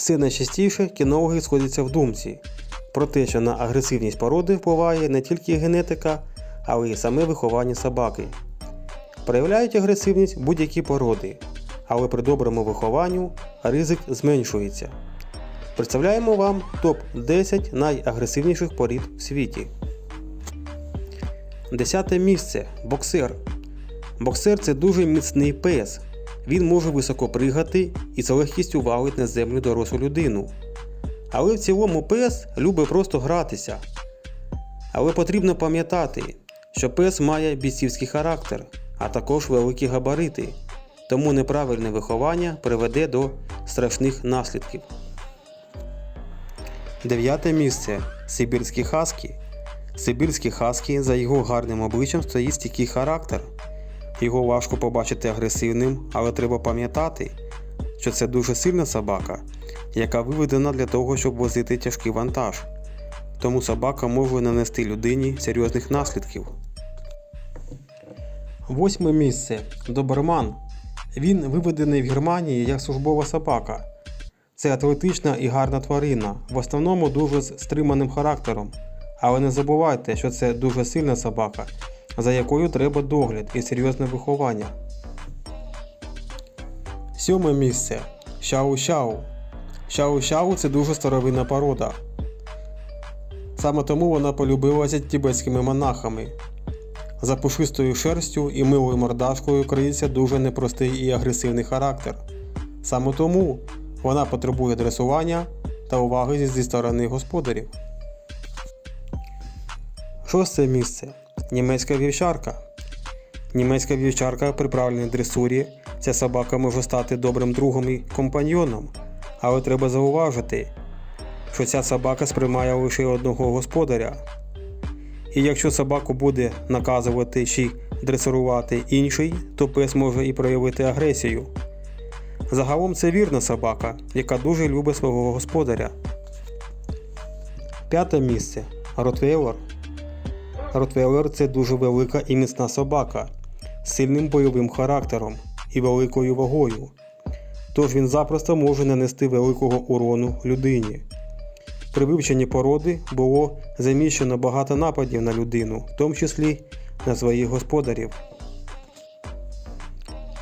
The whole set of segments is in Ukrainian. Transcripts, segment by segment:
Все найчастіше кінологи сходяться в думці про те, що на агресивність породи впливає не тільки генетика, але й саме виховання собаки. Проявляють агресивність будь-які породи, але при доброму вихованню ризик зменшується. Представляємо вам топ-10 найагресивніших порід в світі. Десяте місце боксер. Боксер це дуже міцний пес. Він може високо пригати і з легкістю валить на землю дорослу людину. Але в цілому пес любить просто гратися. Але потрібно пам'ятати, що пес має бійцівський характер, а також великі габарити, тому неправильне виховання приведе до страшних наслідків. Дев'яте місце Сибірські хаски. Сибірський хаскі за його гарним обличчям стоїть стійкий характер. Його важко побачити агресивним, але треба пам'ятати, що це дуже сильна собака, яка виведена для того, щоб возити тяжкий вантаж. Тому собака може нанести людині серйозних наслідків. Восьме місце Доберман. Він виведений в Германії як службова собака. Це атлетична і гарна тварина, в основному дуже з стриманим характером. Але не забувайте, що це дуже сильна собака, за якою треба догляд і серйозне виховання. Сьоме місце Шау-Шау. Шау-Шау це дуже старовинна порода. Саме тому вона полюбилася тібетськими монахами. За пушистою шерстю і милою мордашкою криється дуже непростий і агресивний характер. Саме тому вона потребує дресування та уваги зі- сторони господарів. Шосте місце німецька вівчарка. Німецька вівчарка при правильній дресурі ця собака може стати добрим другом і компаньйоном, але треба зауважити, що ця собака сприймає лише одного господаря. І якщо собаку буде наказувати чи дресирувати інший, то пес може і проявити агресію. Загалом це вірна собака, яка дуже любить свого господаря. П'яте місце Ротвейлер. Ротвейлер це дуже велика і міцна собака з сильним бойовим характером і великою вагою. Тож він запросто може нанести великого урону людині. При вивченні породи було заміщено багато нападів на людину, в тому числі на своїх господарів.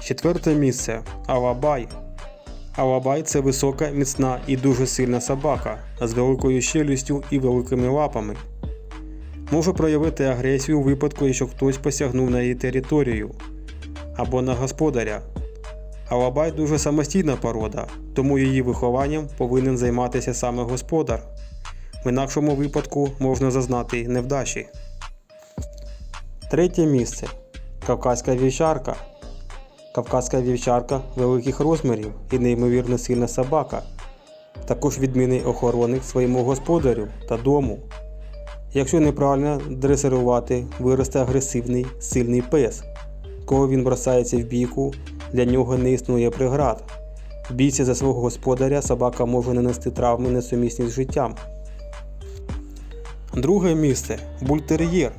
Четверте місце Алабай. Алабай це висока, міцна і дуже сильна собака з великою щелюстю і великими лапами. Може проявити агресію у випадку, якщо хтось посягнув на її територію або на господаря. Алабай дуже самостійна порода, тому її вихованням повинен займатися саме господар. В інакшому випадку можна зазнати невдачі. Третє місце Кавказька вівчарка. Кавказька вівчарка великих розмірів і неймовірно сильна собака. Також відмінний охоронник своєму господарю та дому. Якщо неправильно дресирувати, виросте агресивний, сильний пес. Коли він бросається в бійку, для нього не існує преград. В бійці за свого господаря собака може нанести травми несумісні з життям. Друге місце бультер'єр.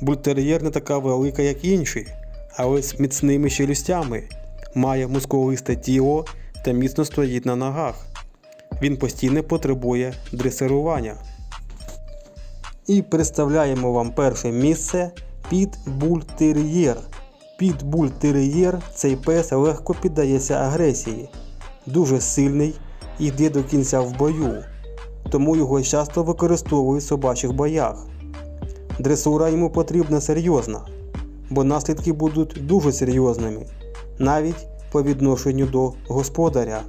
Бультер'єр не така велика, як інші, але з міцними челюстями, має мускулисте тіло та міцно стоїть на ногах. Він постійно потребує дресирування. І представляємо вам перше місце Підбультер'єр. Підбультер'єр цей пес легко піддається агресії, дуже сильний йде до кінця в бою, тому його часто використовують в собачих боях. Дресура йому потрібна серйозна, бо наслідки будуть дуже серйозними, навіть по відношенню до господаря.